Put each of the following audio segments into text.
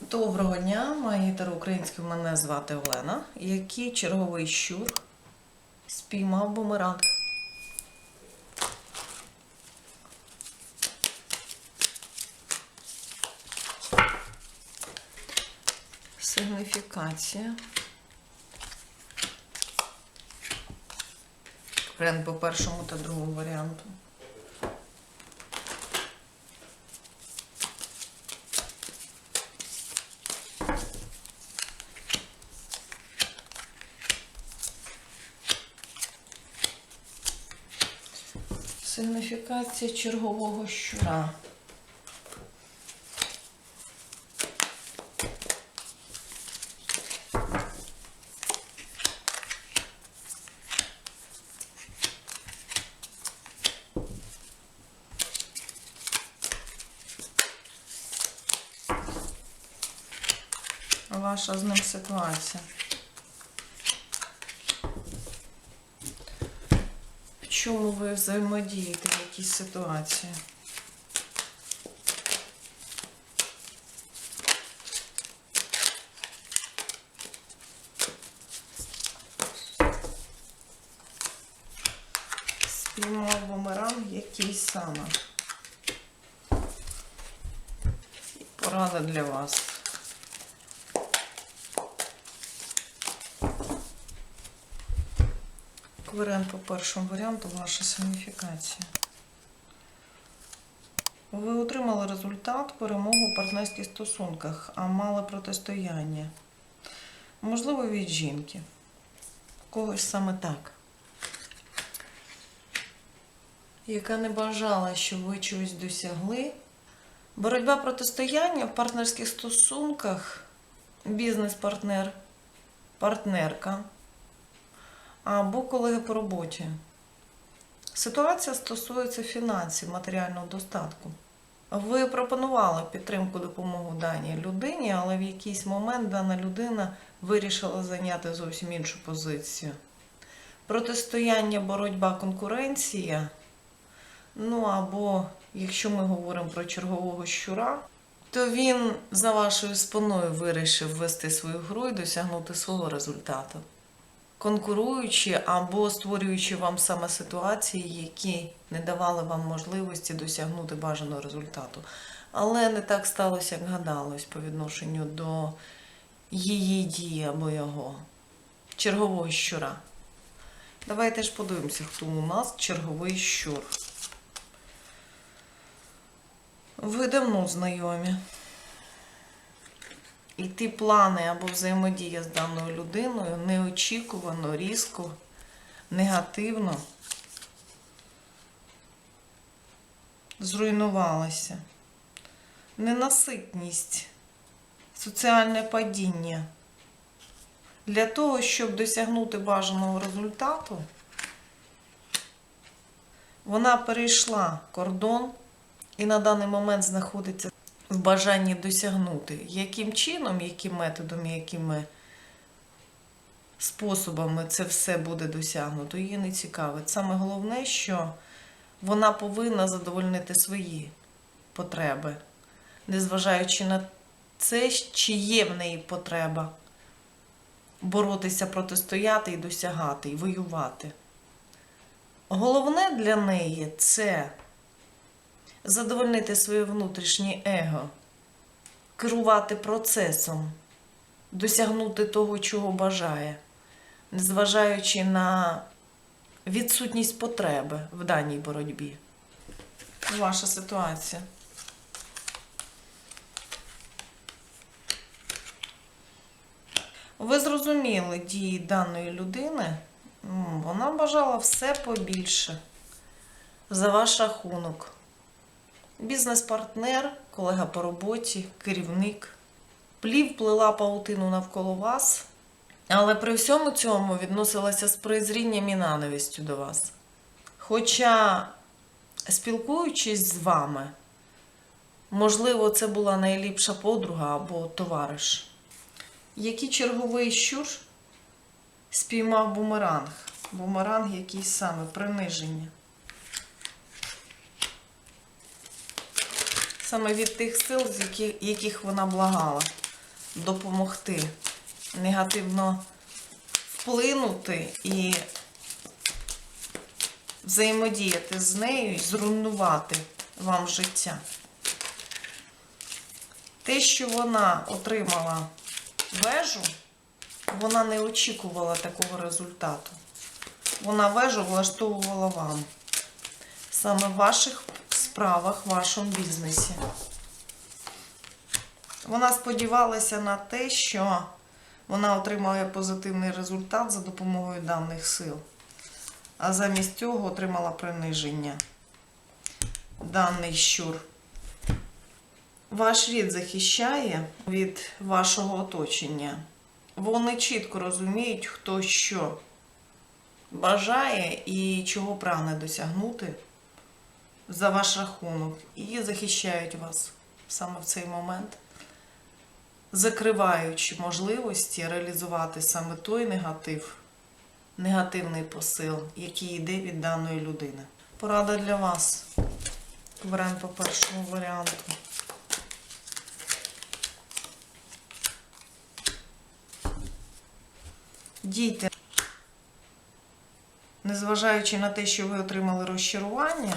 Доброго дня, магітер українською мене звати Олена. Який черговий щур спіймав бумеранг? Сигніфікація. Варіант по першому та другому варіанту. Сигніфікація чергового щура. Ваша з ним ситуація. Чому ви взаємодієте в якійсь ситуації? Спіймав бумеранг який саме? Порада для вас. Варіант по першому варіанту ваша сигніфікація. Ви отримали результат перемогу у партнерських стосунках, а мали протистояння. Можливо, від жінки. Когось саме так. Яка не бажала, щоб ви чогось досягли. Боротьба протистояння в партнерських стосунках, бізнес-партнер, партнерка або колеги по роботі. Ситуація стосується фінансів, матеріального достатку. Ви пропонували підтримку допомогу даній людині, але в якийсь момент дана людина вирішила зайняти зовсім іншу позицію. Протистояння, боротьба, конкуренція. Ну або, якщо ми говоримо про чергового щура, то він за вашою спиною вирішив вести свою гру і досягнути свого результату конкуруючи або створюючи вам саме ситуації, які не давали вам можливості досягнути бажаного результату. Але не так сталося, як гадалось по відношенню до її дії або його чергового щура. Давайте ж подивимося, хто у нас черговий щур. Ви давно знайомі. Ті плани або взаємодія з даною людиною неочікувано, різко, негативно зруйнувалася. Ненаситність, соціальне падіння. Для того, щоб досягнути бажаного результату, вона перейшла кордон і на даний момент знаходиться в бажанні досягнути. Яким чином, яким методом, якими способами це все буде досягнуто, її не цікавить. Саме головне, що вона повинна задовольнити свої потреби, незважаючи на це, чи є в неї потреба боротися, протистояти і досягати, і воювати. Головне для неї це задовольнити своє внутрішнє его, керувати процесом, досягнути того, чого бажає, незважаючи на відсутність потреби в даній боротьбі. Ваша ситуація. Ви зрозуміли дії даної людини. Вона бажала все побільше за ваш рахунок. Бізнес-партнер, колега по роботі, керівник. Плів плела паутину навколо вас, але при всьому цьому відносилася з презрінням і ненавистю до вас. Хоча, спілкуючись з вами, можливо, це була найліпша подруга або товариш. Який черговий щур спіймав бумеранг? Бумеранг якийсь саме приниження. Саме від тих сил, з яких, яких вона благала. допомогти негативно вплинути і взаємодіяти з нею і зруйнувати вам життя. Те, що вона отримала вежу, вона не очікувала такого результату. Вона вежу влаштовувала вам. Саме ваших справах, в вашому бізнесі. Вона сподівалася на те, що вона отримає позитивний результат за допомогою даних сил, а замість цього отримала приниження. Даний щур. Ваш рід захищає від вашого оточення. Вони чітко розуміють, хто що бажає і чого прагне досягнути за ваш рахунок. І захищають вас саме в цей момент, закриваючи можливості реалізувати саме той негатив, негативний посил, який йде від даної людини. Порада для вас. Варіант по першому варіанту. Дійте, незважаючи на те, що ви отримали розчарування,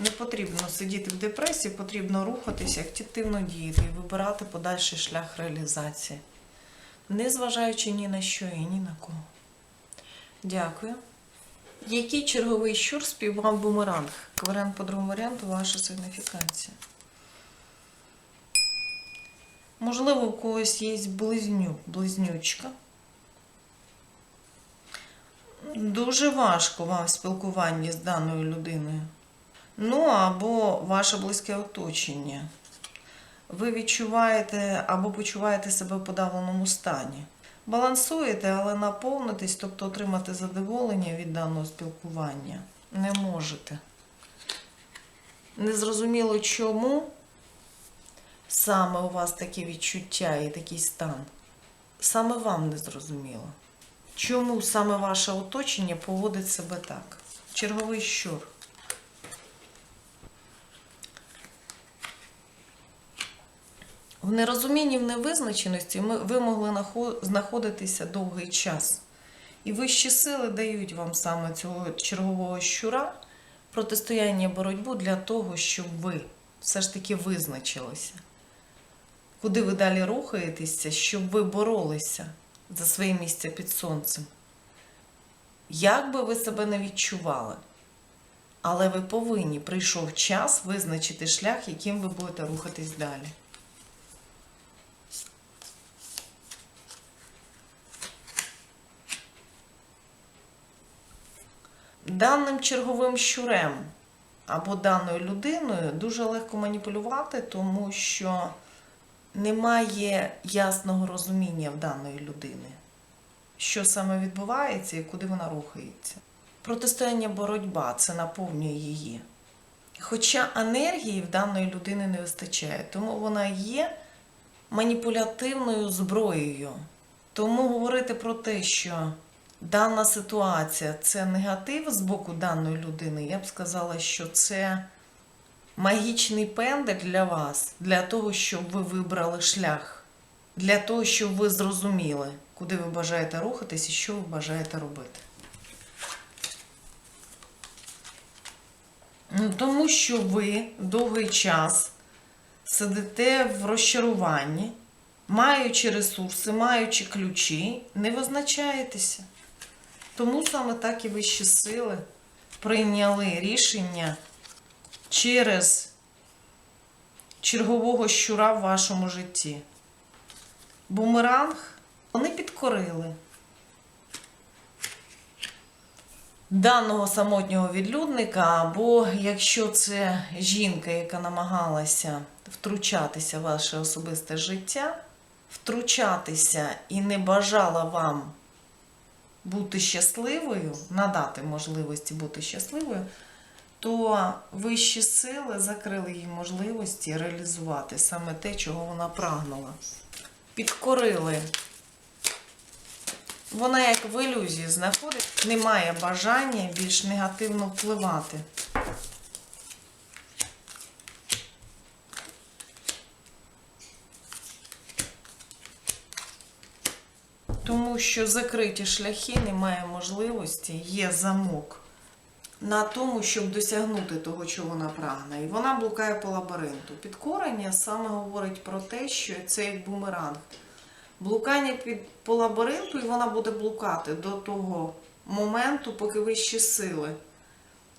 не потрібно сидіти в депресії, потрібно рухатися, активно діяти і вибирати подальший шлях реалізації. Незважаючи ні на що і ні на кого. Дякую. Який черговий щур співав бумеранг? Варіант по другому варіанту ваша сигніфікація. Можливо, у когось є близнюк, близнючка. Дуже важко вам в спілкуванні з даною людиною. Ну, або ваше близьке оточення. Ви відчуваєте або почуваєте себе в подавленому стані. Балансуєте, але наповнитись, тобто отримати задоволення від даного спілкування, не можете. Незрозуміло чому саме у вас такі відчуття і такий стан. Саме вам не зрозуміло. Чому саме ваше оточення поводить себе так? Черговий щур. В нерозумінні, в невизначеності ми, ви могли знаходитися довгий час. І вищі сили дають вам саме цього чергового щура протистояння боротьбу для того, щоб ви все ж таки визначилися. Куди ви далі рухаєтеся, щоб ви боролися за своє місце під сонцем. Як би ви себе не відчували, але ви повинні, прийшов час визначити шлях, яким ви будете рухатись далі. Даним черговим щурем або даною людиною дуже легко маніпулювати, тому що немає ясного розуміння в даної людини, що саме відбувається і куди вона рухається. Протистояння боротьба це наповнює її. Хоча енергії в даної людини не вистачає, тому вона є маніпулятивною зброєю. Тому говорити про те, що дана ситуація це негатив з боку даної людини, я б сказала, що це магічний пендель для вас, для того, щоб ви вибрали шлях, для того, щоб ви зрозуміли, куди ви бажаєте рухатись і що ви бажаєте робити. Ну, Тому що ви довгий час сидите в розчаруванні, маючи ресурси, маючи ключі, не визначаєтеся. Тому саме так і вищі сили прийняли рішення через чергового щура в вашому житті. Бумеранг вони підкорили даного самотнього відлюдника, або якщо це жінка, яка намагалася втручатися в ваше особисте життя, втручатися і не бажала вам бути щасливою, надати можливості бути щасливою, то вищі сили закрили їй можливості реалізувати саме те, чого вона прагнула. Підкорили. Вона як в ілюзії знаходить, не має бажання більш негативно впливати. Що закриті шляхи, немає можливості, є замок на тому, щоб досягнути того, чого вона прагне. І вона блукає по лабіринту. Підкорення саме говорить про те, що це як бумеранг. Блукання під, по лабіринту, і вона буде блукати до того моменту, поки вищі сили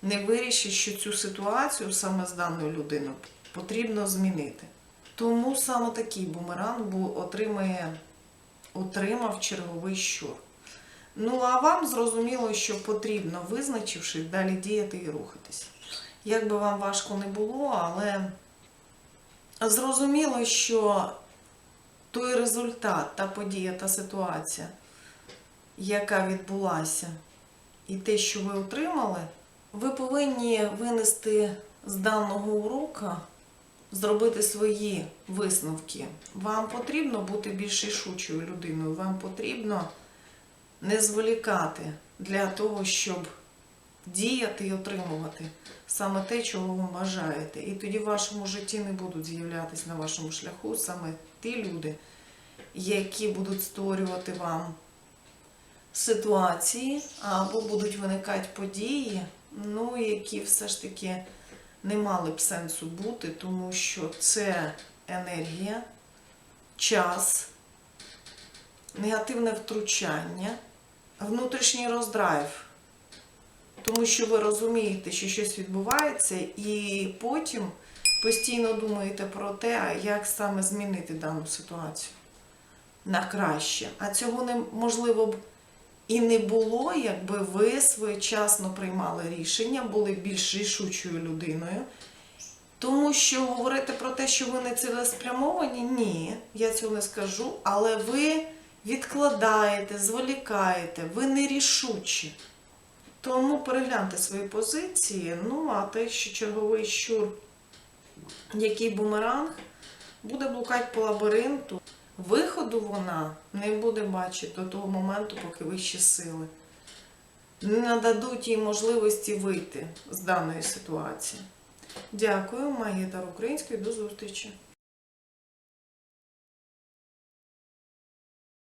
не вирішить, що цю ситуацію саме з даною людиною потрібно змінити. Тому саме такий бумеранг отримає, отримав черговий щур. Ну, а вам зрозуміло, що потрібно, визначивши, далі діяти і рухатись. Як би вам важко не було, але зрозуміло, що той результат, та подія, та ситуація, яка відбулася, і те, що ви отримали, ви повинні винести з даного урока, зробити свої висновки. Вам потрібно бути більш рішучою людиною, вам потрібно не зволікати для того, щоб діяти і отримувати саме те, чого ви бажаєте. І тоді в вашому житті не будуть з'являтися на вашому шляху саме ті люди, які будуть створювати вам ситуації або будуть виникати події, ну, які все ж таки не мали б сенсу бути, тому що це енергія, час, негативне втручання, внутрішній роздрайв. Тому що ви розумієте, що щось відбувається, і потім постійно думаєте про те, як саме змінити дану ситуацію на краще. А цього неможливо і не було, якби ви своєчасно приймали рішення, були більш рішучою людиною. Тому що говорити про те, що ви не цілеспрямовані, ні, я цього не скажу, але ви відкладаєте, зволікаєте, ви не рішучі. Тому перегляньте свої позиції. Ну, а те, що черговий щур, який бумеранг, буде блукати по лабіринту, виходу вона не буде бачити до того моменту, поки вищі сили не нададуть їй можливості вийти з даної ситуації. Дякую, Магія Тар Української, до зустрічі!